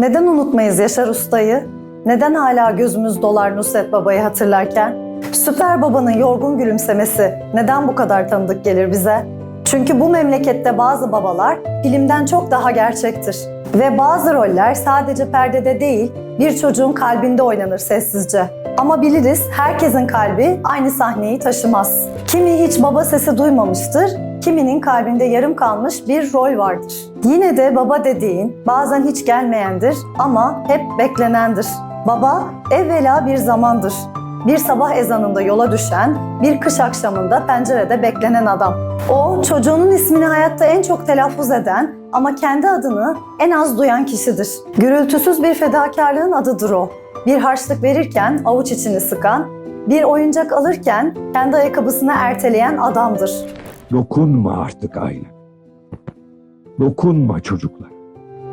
Neden unutmayız Yaşar Usta'yı? Neden hala gözümüz dolar Nusret Baba'yı hatırlarken? Süper Baba'nın yorgun gülümsemesi neden bu kadar tanıdık gelir bize? Çünkü bu memlekette bazı babalar filmden çok daha gerçektir. Ve bazı roller sadece perdede değil, bir çocuğun kalbinde oynanır sessizce. Ama biliriz herkesin kalbi aynı sahneyi taşımaz. Kimi hiç baba sesi duymamıştır, kiminin kalbinde yarım kalmış bir rol vardır. Yine de baba dediğin bazen hiç gelmeyendir ama hep beklenendir. Baba evvela bir zamandır. Bir sabah ezanında yola düşen, bir kış akşamında pencerede beklenen adam. O çocuğunun ismini hayatta en çok telaffuz eden ama kendi adını en az duyan kişidir. Gürültüsüz bir fedakarlığın adıdır o. Bir harçlık verirken avuç içini sıkan, bir oyuncak alırken kendi ayakkabısını erteleyen adamdır. Dokunma artık aile. Dokunma çocuklar.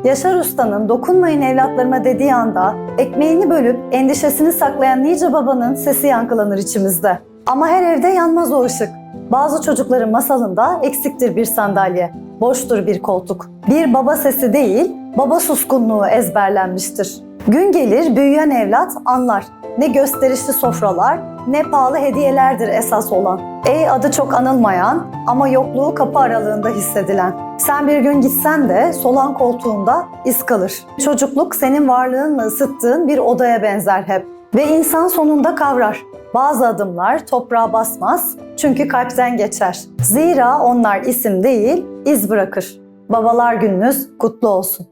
Yaşar Usta'nın dokunmayın evlatlarıma dediği anda ekmeğini bölüp endişesini saklayan nice babanın sesi yankılanır içimizde. Ama her evde yanmaz o ışık. Bazı çocukların masalında eksiktir bir sandalye, boştur bir koltuk. Bir baba sesi değil, baba suskunluğu ezberlenmiştir. Gün gelir büyüyen evlat anlar. Ne gösterişli sofralar, ne pahalı hediyelerdir esas olan. Ey adı çok anılmayan ama yokluğu kapı aralığında hissedilen. Sen bir gün gitsen de solan koltuğunda iz kalır. Çocukluk senin varlığınla ısıttığın bir odaya benzer hep. Ve insan sonunda kavrar. Bazı adımlar toprağa basmaz çünkü kalpten geçer. Zira onlar isim değil, iz bırakır. Babalar gününüz kutlu olsun.